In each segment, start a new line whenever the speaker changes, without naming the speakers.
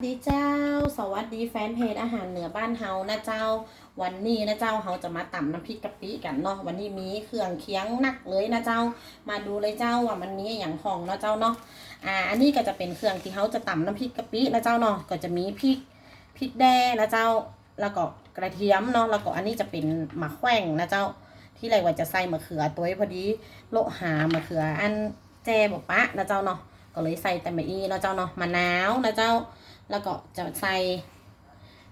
สวัสดีเจ้า สวัสดีแฟนเพจอาหารเหนือบ้านเฮานะเจ้า วันนี้นะเจ้าเฮาจะมาตำน้ำพริกกะปิกันเนาะวันนี้มีเครื่องเคียงหนักเลยนะเจ้า มาดูเลยเจ้าว่ามันมีอย่างของเนาะเจ้าเนาะอ่าอันนี้ก็จะเป็นเครื่องที่เฮาจะตำน้ำพริกกะปินะเจ้าเนาะก็จะมีพริกพริกแดงนะเจ้า แล้วก็กระเทียมเนาะแล้วก็อันนี้จะเป็นมะแขว้งนะเจ้า ที่ไรว่าจะใส่มะเขือตัวพอดีโลหามะเขืออันแจบอกปะนะเจ้าเนาะก็เลยใส่แต่มะอีนะเจ้าเนาะมะนาวนะเจ้า แล้วก็จะใส่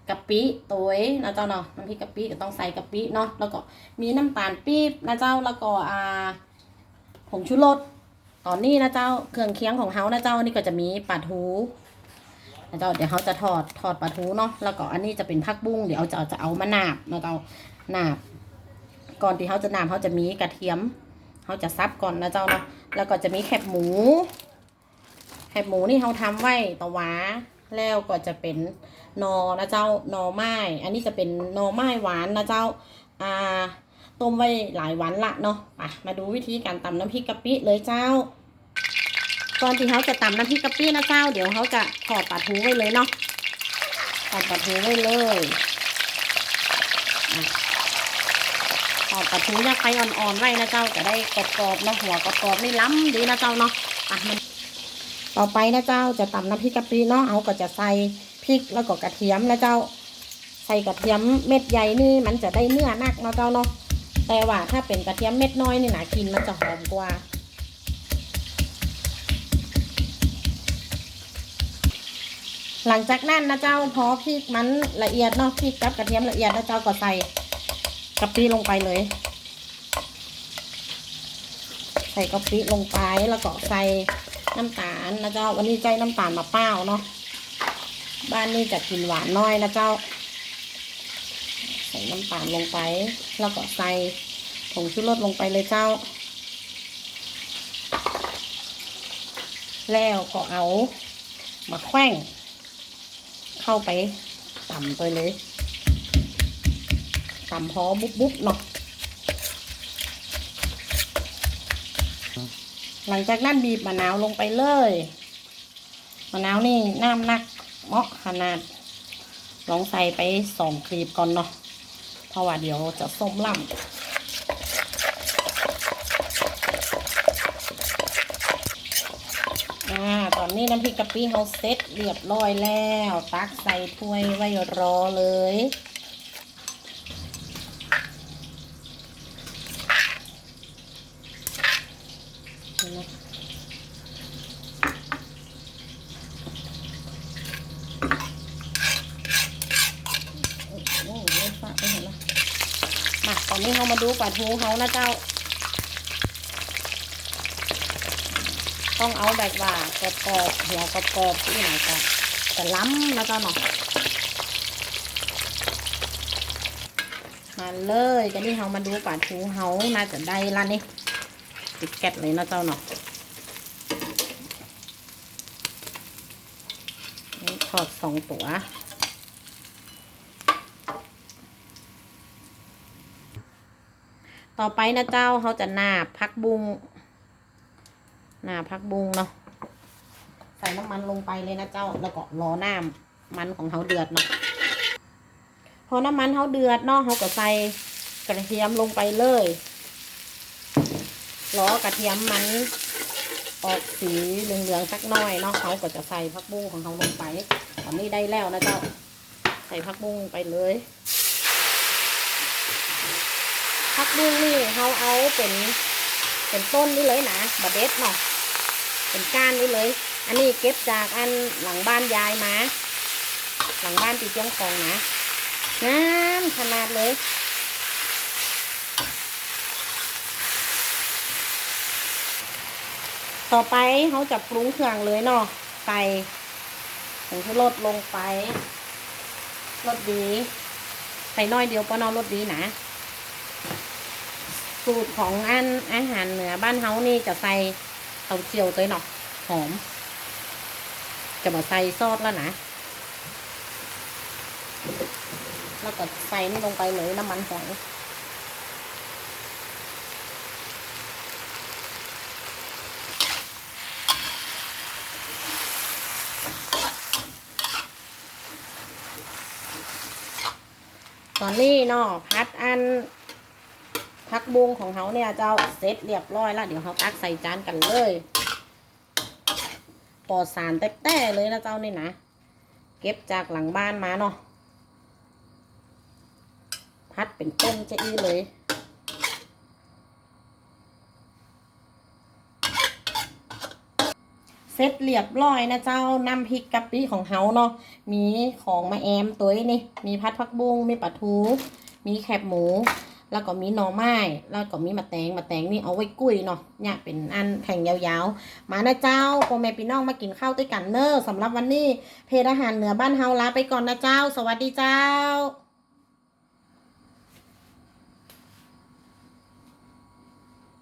กะปิตัวนะเจ้าเนาะน้ำพริกกะปิก็ต้องใส่กะปิเนาะแล้วก็มีน้ำตาลปี๊บนะเจ้าแล้วก็อ่าผงชูรสตอนนี้นะเจ้าเครื่องเคียงของเฮานะเจ้านี่ก็จะมีปลาทูนะเจ้าเดี๋ยวเขาจะทอดทอดปลาทูเนาะแล้วก็อันนี้จะเป็นผักบุ้งเดี๋ยวจะจะเอามาหนาบนะเจ้าหนาบ ก่อนที่เขาจะหนาบเขาจะมีกระเทียมเขาจะซับก่อนนะเจ้าเนาะแล้วก็จะมีแคบหมู แคบหมูนี่เขาทำไว้ตะวา แล้วก็จะเป็นนอนะเจ้านอไม้ อันนี้จะเป็นนอไม้หวานนะเจ้า อ่า ต้มไว้หลายวันละเนาะไปมาดูวิธีการตำน้ำพริกกะปิเลยเจ้าก่อนที่เขาจะตำน้ำพริกกะปินะเจ้า เดี๋ยวเขาจะถอดปลาทูไว้เลยเนาะถอดปลาทูไว้เลยอะถอดปลาทูอยากไปอ่อนๆไว้นะเจ้าจะได้กรอบๆนะหัวกรอบๆนี่ล้ำดีนะเจ้าเนาะอะมัน ต่อไปนะเจ้าจะตำน้ำพริกกะปิเนาะเอาก็จะใส่พริกแล้วก็กระเทียมนะเจ้า ใส่กระเทียมเม็ดใหญ่นี่มันจะได้เนื้อนักเนาะเจ้าเนาะแต่ว่าถ้าเป็นกระเทียมเม็ดน้อยนี่นะกินมันจะหอมกว่าหลังจากนั้นนะเจ้าพอพริกมันละเอียดเนาะพริกกับกระเทียมละเอียดนะเจ้าก็ใส่กะปิลงไปเลย ใส่กะปิลงไปแล้วก็ใส่ น้ำตาลนะเจ้า วันนี้ใจน้ำตาลมะเป้าเนาะบ้านนี้จะกินหวานน้อยนะเจ้า ใส่น้ำตาลลงไป แล้วก็ใส่ผงชูรสลงไปเลยเจ้า แล้วก็เอามาแข้งเข้าไปต่ำไปเลยต่ำพอบุ๊บบุ๊บเนาะ หลังจากนั้นบีบมะนาวลงไปเลยมะนาวนี่น้ำหนักเหมาะขนาด ลองใส่ไปสองคลีบก่อนเนาะเพราะว่าเดี๋ยวจะส้มล่ำอ่าตอนนี้น้ำพริกกะปิเขาเซ็ตเรียบร้อยแล้ว ตักใส่ถ้วยไว้รอเลย มากไปเห็นไหมมาตอนนี้เขามาดูปลาทูเขานะเจ้า ต้องเอาแบบว่ากรอบๆหัวกรอบๆที่ไหนก็แต่ล้ำนะเจ้าเนาะมาเลยกันนี่เขามาดูปลาทูเขาน่าจะได้ละนี่ ติดแก๊สเลยนะเจ้าเนาะทอดสองตัวต่อไปนะเจ้าเขาจะหนาพักบุงหนาพักบุงเนาะใส่น้ำมันลงไปเลยนะเจ้า แล้วก็รอน้ำมันของเขาเดือดเนาะพอน้ำมันเขาเดือดเนาะเขาก็ใส่กระเทียมลงไปเลย ล้อกระเทียมมันออกสีเหลืองๆสักหน่อยเนาะเขาก็จะใส่ผักบุ้งของเขาลงไปตอนนี้ได้แล้วนะเจ้า ใส่ผักบุ้งไปเลยผักบุ้งนี่เขาเอาเป็นเป็นต้นนี่เลยนะบะเด็ดเนาะเป็นก้านนี่เลย อันนี้เก็บจากอันหลังบ้านยายมา หลังบ้านตีเจียงของนะงามขนาดเลย ต่อไปเขาจะปรุงเครื่องเลยเนาะใส่ผงชูรสลงไปรสดีใส่น้อยเดียวก็นอรสดีนะ สูตรของอันอาหารเหนือบ้านเฮานี่จะใส่เต้าเจี้ยวตัวเนาะหอม จะมาใส่ซอสแล้วนะ แล้วก็ใส่นี่ลงไปเลยน้ำมันหอย ตอนนี้เนาะพัดอันพักบุงของเขาเนี่ยเจ้าเสร็จเรียบร้อยแล้วเดี๋ยวเขาตักใส่จานกันเลยปอดสารแต้ๆเลยนะเจ้านี่นะเก็บจากหลังบ้านมาเนาะพัดเป็นต้นจะอีเลย เสร็จเรียบร้อยนะเจ้าน้ำพริกกะปิของเฮาเนาะมีของมาแอมตัวนี่มีพัดพักบุ้งมีปลาทู มีแคบหมู แล้วก็มีหน่อไม้แล้วก็มีมะแตงมะแตงนี่เอาไว้กุ้ยเนาะเนี่ยเป็นอันแผ่งยาวๆ มานะเจ้าพ่อแม่พี่น้องมากินข้าวด้วยกันเนอะสำหรับวันนี้เพจอาหารเหนือบ้านเฮาลาไปก่อนนะเจ้า สวัสดีเจ้า